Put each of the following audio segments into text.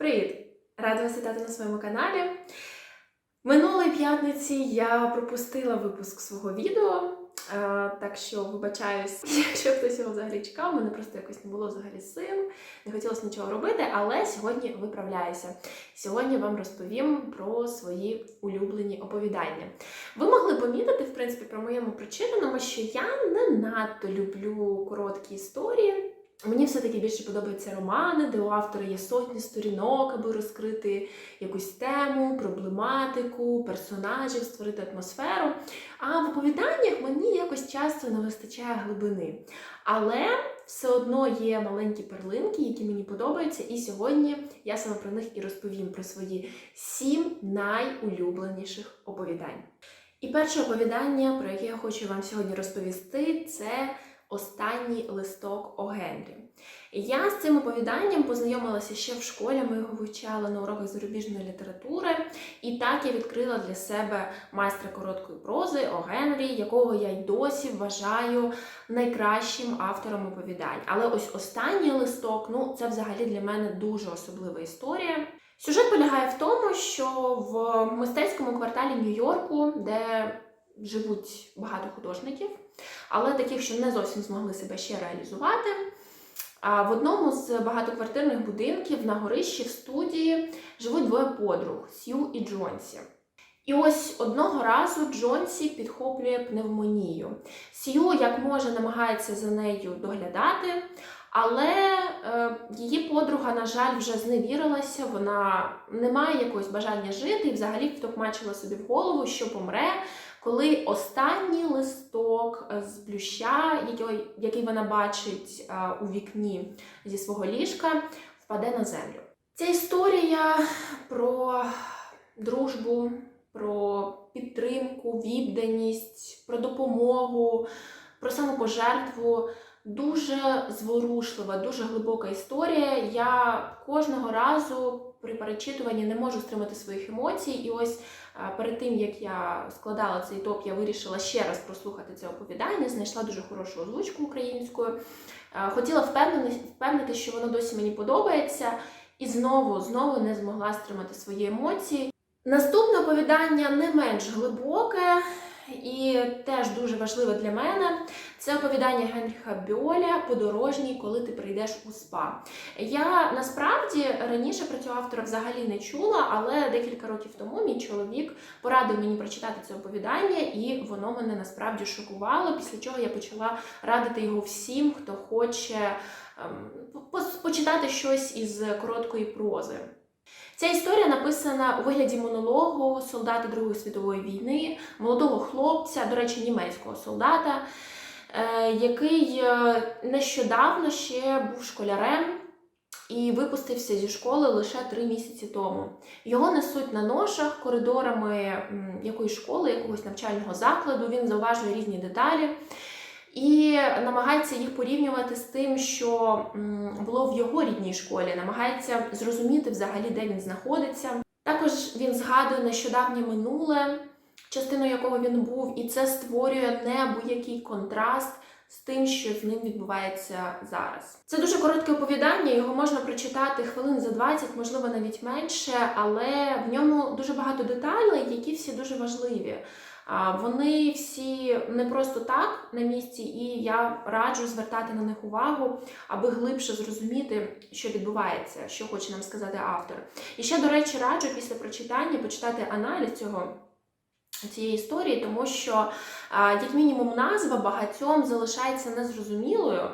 Привіт! Рада вас вітати на своєму каналі. Минулої п'ятниці я пропустила випуск свого відео, е, так що вибачаюсь, якщо хтось його взагалі чекав, мене просто якось не було взагалі сил, не хотілося нічого робити, але сьогодні виправляюся. Сьогодні вам розповім про свої улюблені оповідання. Ви могли помітити, в принципі, про моєму прочитаному, що я не надто люблю короткі історії. Мені все-таки більше подобаються романи, де у автора є сотні сторінок, аби розкрити якусь тему, проблематику, персонажів, створити атмосферу. А в оповіданнях мені якось часто не вистачає глибини. Але все одно є маленькі перлинки, які мені подобаються, і сьогодні я саме про них і розповім про свої сім найулюбленіших оповідань. І перше оповідання, про яке я хочу вам сьогодні розповісти, це Останній листок о Генрі. Я з цим оповіданням познайомилася ще в школі. Ми його вивчали на уроках зарубіжної літератури, і так я відкрила для себе майстра короткої прози о Генрі, якого я й досі вважаю найкращим автором оповідань. Але ось останній листок ну це взагалі для мене дуже особлива історія. Сюжет полягає в тому, що в мистецькому кварталі Нью-Йорку, де живуть багато художників, але таких, що не зовсім змогли себе ще реалізувати. А в одному з багатоквартирних будинків на горищі в студії живуть двоє подруг Сью і Джонсі. І ось одного разу Джонсі підхоплює пневмонію. Сью, як може, намагається за нею доглядати, але е, її подруга, на жаль, вже зневірилася, вона не має якогось бажання жити і взагалі втокмачила собі в голову, що помре, коли останній листок з плюща, який, який вона бачить е, у вікні зі свого ліжка, впаде на землю. Ця історія про дружбу, про підтримку, відданість, про допомогу, про самопожертву. Дуже зворушлива, дуже глибока історія. Я кожного разу при перечитуванні не можу стримати своїх емоцій. І ось перед тим як я складала цей топ, я вирішила ще раз прослухати це оповідання. Знайшла дуже хорошу озвучку українською. Хотіла впевнити, впевнити, що воно досі мені подобається, і знову знову не змогла стримати свої емоції. Наступне оповідання не менш глибоке і теж дуже важливе для мене. Це оповідання Генріха Бьоля Подорожній, коли ти прийдеш у спа. Я насправді раніше про цього автора взагалі не чула, але декілька років тому мій чоловік порадив мені прочитати це оповідання, і воно мене насправді шокувало. Після чого я почала радити його всім, хто хоче ем, почитати щось із короткої прози. Ця історія написана у вигляді монологу солдата Другої світової війни, молодого хлопця, до речі, німецького солдата, е, який нещодавно ще був школярем і випустився зі школи лише три місяці тому. Його несуть на ношах коридорами якоїсь школи, якогось навчального закладу. Він зауважує різні деталі. І намагається їх порівнювати з тим, що було в його рідній школі, намагається зрозуміти взагалі, де він знаходиться. Також він згадує нещодавнє минуле, частиною якого він був, і це створює неабиякий контраст з тим, що з ним відбувається зараз. Це дуже коротке оповідання, його можна прочитати хвилин за 20, можливо, навіть менше, але в ньому дуже багато деталей, які всі дуже важливі. Вони всі не просто так на місці, і я раджу звертати на них увагу, аби глибше зрозуміти, що відбувається, що хоче нам сказати автор. І ще, до речі, раджу після прочитання почитати аналіз цього. Цієї історії, тому що, як мінімум, назва багатьом залишається незрозумілою,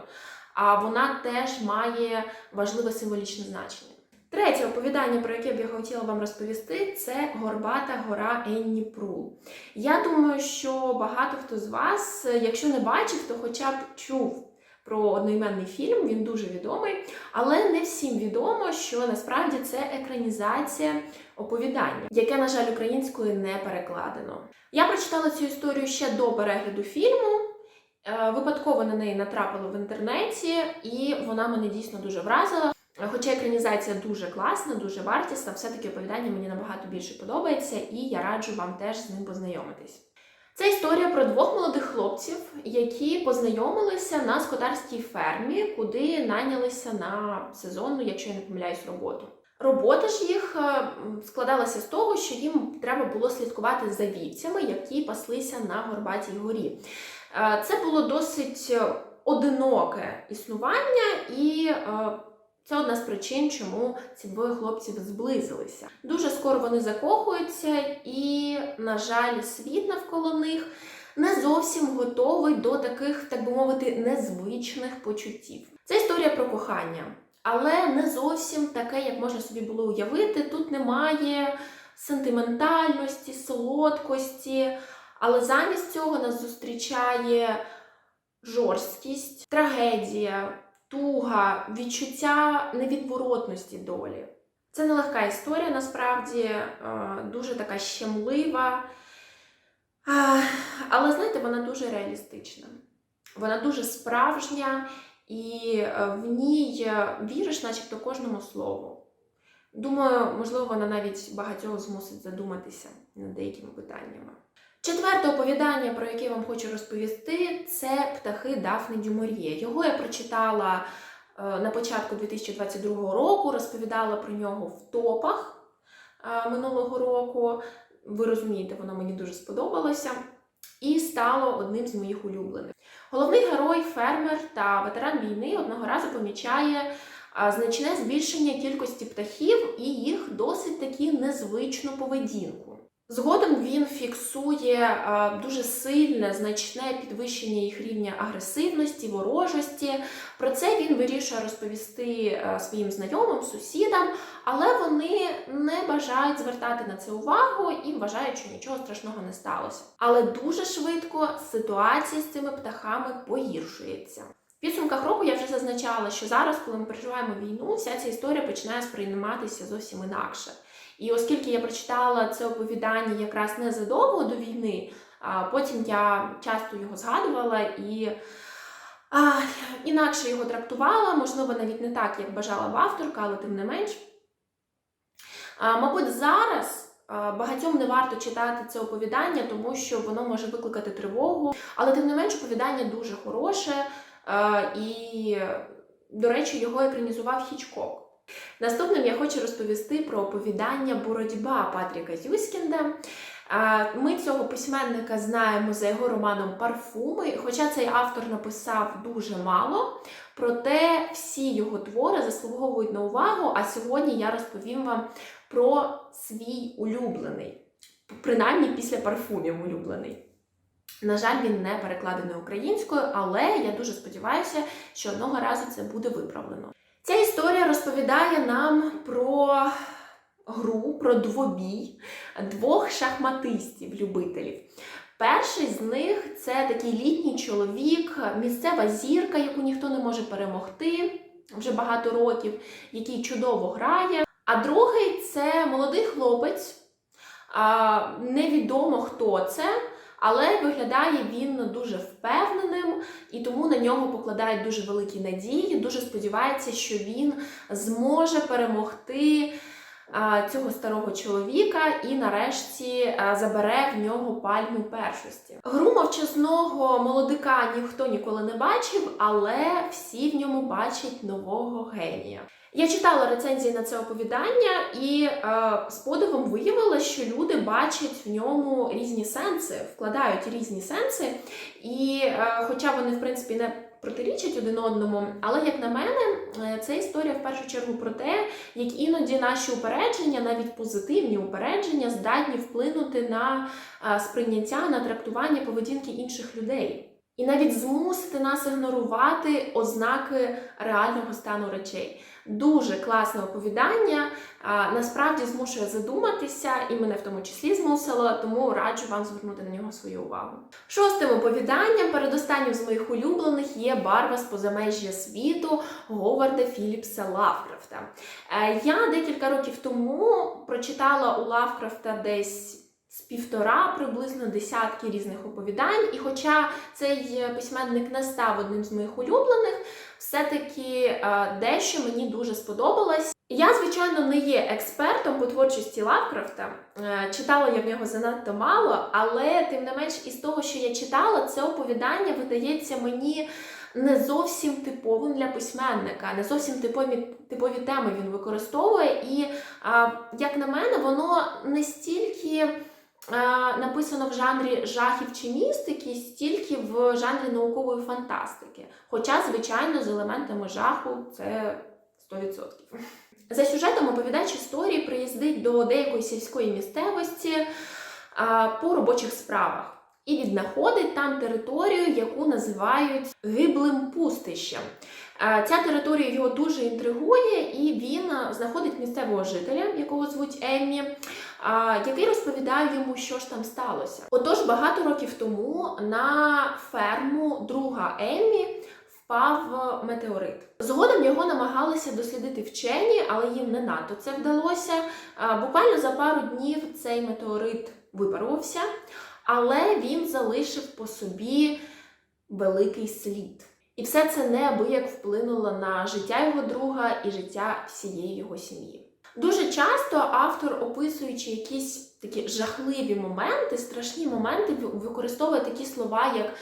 а вона теж має важливе символічне значення. Третє оповідання, про яке б я хотіла вам розповісти, це Горбата гора Енні Прул. Я думаю, що багато хто з вас, якщо не бачив, то хоча б чув про одноіменний фільм, він дуже відомий, але не всім відомо, що насправді це екранізація оповідання, яке, на жаль, українською не перекладено. Я прочитала цю історію ще до перегляду фільму. Випадково на неї натрапила в інтернеті, і вона мене дійсно дуже вразила. Хоча екранізація дуже класна, дуже вартісна, все-таки оповідання мені набагато більше подобається, і я раджу вам теж з ним познайомитись. Це історія про двох молодих хлопців, які познайомилися на скотарській фермі, куди найнялися на сезонну, якщо я не помиляюсь, роботу. Робота ж їх е, складалася з того, що їм треба було слідкувати за вівцями, які паслися на Горбатій горі. Е, Це було досить е, одиноке існування, і це одна з причин, чому ці двоє хлопців зблизилися. Дуже скоро вони закохуються, і, на жаль, світ навколо них не зовсім готовий до таких, так би мовити, незвичних почуттів. Це історія про кохання, але не зовсім таке, як можна собі було уявити. Тут немає сентиментальності, солодкості, але замість цього нас зустрічає жорсткість, трагедія, туга, відчуття невідворотності долі. Це нелегка історія, насправді е, дуже така щемлива. Але знаєте, вона дуже реалістична. Вона дуже справжня, і е, в ній е, віриш, начебто, кожному слову. Думаю, можливо, вона навіть багатьох змусить задуматися над деякими питаннями. Четверте оповідання, про яке я вам хочу розповісти, це птахи Дафни Дюмор'є. Його я прочитала е, на початку 2022 року, розповідала про нього в топах е, минулого року. Ви розумієте, воно мені дуже сподобалося і стало одним з моїх улюблених. Головний герой, фермер та ветеран війни одного разу помічає значне збільшення кількості птахів і їх досить таки незвичну поведінку. Згодом він фіксує дуже сильне, значне підвищення їх рівня агресивності, ворожості. Про це він вирішує розповісти своїм знайомим, сусідам, але вони не бажають звертати на це увагу і вважають, що нічого страшного не сталося. Але дуже швидко ситуація з цими птахами погіршується. В підсумках року я вже зазначала, що зараз, коли ми переживаємо війну, вся ця історія починає сприйматися зовсім інакше. І оскільки я прочитала це оповідання якраз незадовго до війни, а потім я часто його згадувала і а, інакше його трактувала, можливо, навіть не так, як бажала б авторка, але тим не менш. А, мабуть, зараз багатьом не варто читати це оповідання, тому що воно може викликати тривогу, але тим не менш оповідання дуже хороше. І, до речі, його екранізував Хічкок. Наступним я хочу розповісти про оповідання Боротьба Патріка Юськінда. Ми цього письменника знаємо за його романом Парфуми, хоча цей автор написав дуже мало, проте всі його твори заслуговують на увагу. А сьогодні я розповім вам про свій улюблений, принаймні після парфумів улюблений. На жаль, він не перекладений українською, але я дуже сподіваюся, що одного разу це буде виправлено. Ця історія розповідає нам про гру, про двобій двох шахматистів-любителів. Перший з них це такий літній чоловік, місцева зірка, яку ніхто не може перемогти вже багато років, який чудово грає. А другий це молодий хлопець, невідомо хто це. Але виглядає він дуже впевненим, і тому на нього покладають дуже великі надії. Дуже сподівається, що він зможе перемогти цього старого чоловіка і нарешті забере в нього пальму першості. Гру мовчазного молодика ніхто ніколи не бачив, але всі в ньому бачать нового генія. Я читала рецензії на це оповідання і е, з подивом виявила, що люди бачать в ньому різні сенси, вкладають різні сенси, і е, хоча вони в принципі не протирічать один одному, але як на мене, е, це історія в першу чергу про те, як іноді наші упередження, навіть позитивні упередження, здатні вплинути на е, сприйняття, на трактування поведінки інших людей. І навіть змусити нас ігнорувати ознаки реального стану речей. Дуже класне оповідання, насправді змушує задуматися, і мене в тому числі змусило, тому раджу вам звернути на нього свою увагу. Шостим оповіданням, передостаннім з моїх улюблених, є барва з позамежжя світу Говарда Філіпса Лавкрафта. Е, Я декілька років тому прочитала у Лавкрафта десь. З півтора приблизно десятки різних оповідань, і хоча цей письменник не став одним з моїх улюблених, все-таки е, дещо мені дуже сподобалось. Я, звичайно, не є експертом по творчості Лавкрафта. Е, Читала я в нього занадто мало, але тим не менш, із того, що я читала, це оповідання видається мені не зовсім типовим для письменника, не зовсім типові, типові теми він використовує. І, а, як на мене, воно не стільки. А, Написано в жанрі жахів чи містики, стільки в жанрі наукової фантастики. Хоча, звичайно, з елементами жаху це 100%. За сюжетом оповідач історії приїздить до деякої сільської місцевості а, по робочих справах і віднаходить там територію, яку називають гиблим пустищем. А, Ця територія його дуже інтригує, і він знаходить місцевого жителя, якого звуть Еммі, який розповідає йому, що ж там сталося. Отож, багато років тому на ферму друга Еммі впав метеорит. Згодом його намагалися дослідити вчені, але їм не надто це вдалося. Буквально за пару днів цей метеорит випарувався, але він залишив по собі великий слід. І все це неабияк вплинуло на життя його друга і життя всієї його сім'ї. Дуже часто автор, описуючи якісь такі жахливі моменти, страшні моменти, використовує такі слова, як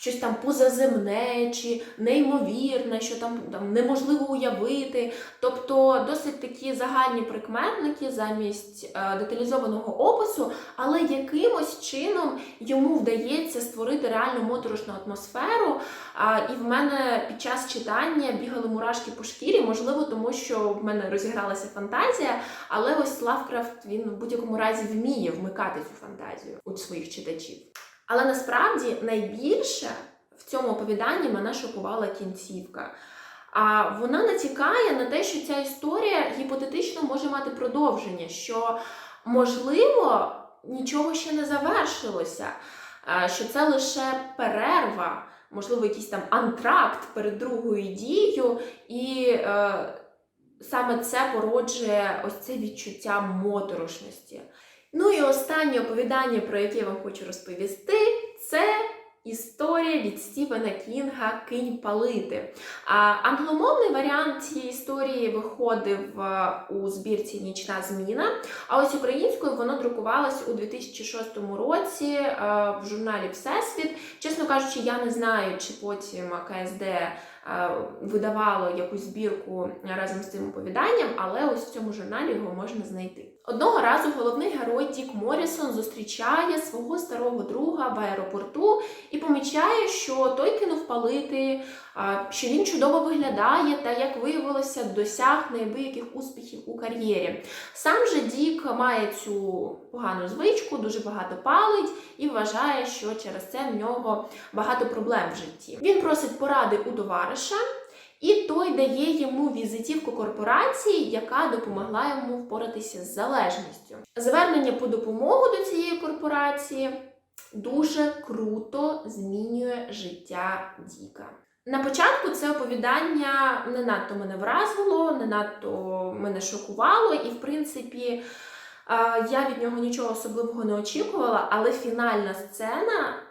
щось там позаземне чи неймовірне, що там, там неможливо уявити. Тобто досить такі загальні прикметники замість е, деталізованого опису, але якимось чином йому вдається створити реальну моторошну атмосферу. А, і в мене під час читання бігали мурашки по шкірі, можливо, тому що в мене розігралася фантазія, але ось Лавкрафт він в будь-якому разі вміє вмикати цю фантазію у своїх читачів. Але насправді найбільше в цьому оповіданні мене шокувала кінцівка. А вона натякає на те, що ця історія гіпотетично може мати продовження, що можливо нічого ще не завершилося, що це лише перерва, можливо, якийсь там антракт перед другою дією, і е, саме це породжує ось це відчуття моторошності. Останнє оповідання, про яке я вам хочу розповісти, це історія від Стівена Кінга Кинь палити. Англомовний варіант цієї історії виходив у збірці Нічна зміна. А ось українською воно друкувалось у 2006 році в журналі Всесвіт. Чесно кажучи, я не знаю, чи потім КСД видавало якусь збірку разом з цим оповіданням, але ось в цьому журналі його можна знайти. Одного разу головний герой Дік Морісон зустрічає свого старого друга в аеропорту і помічає, що той кинув палити, що він чудово виглядає та, як виявилося, досяг неабияких успіхів у кар'єрі. Сам же Дік має цю погану звичку, дуже багато палить і вважає, що через це в нього багато проблем в житті. Він просить поради у товариша. І той дає йому візитівку корпорації, яка допомогла йому впоратися з залежністю. Звернення по допомогу до цієї корпорації дуже круто змінює життя Діка. На початку це оповідання не надто мене вразило, не надто мене шокувало, і, в принципі, я від нього нічого особливого не очікувала, але фінальна сцена.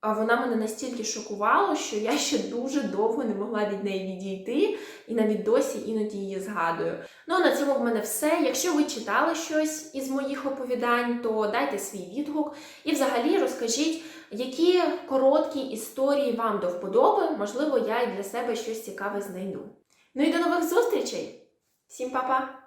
А вона мене настільки шокувала, що я ще дуже довго не могла від неї відійти, і навіть досі іноді її згадую. Ну а на цьому в мене все. Якщо ви читали щось із моїх оповідань, то дайте свій відгук і взагалі розкажіть, які короткі історії вам до вподоби. Можливо, я і для себе щось цікаве знайду. Ну і до нових зустрічей! Всім па-па!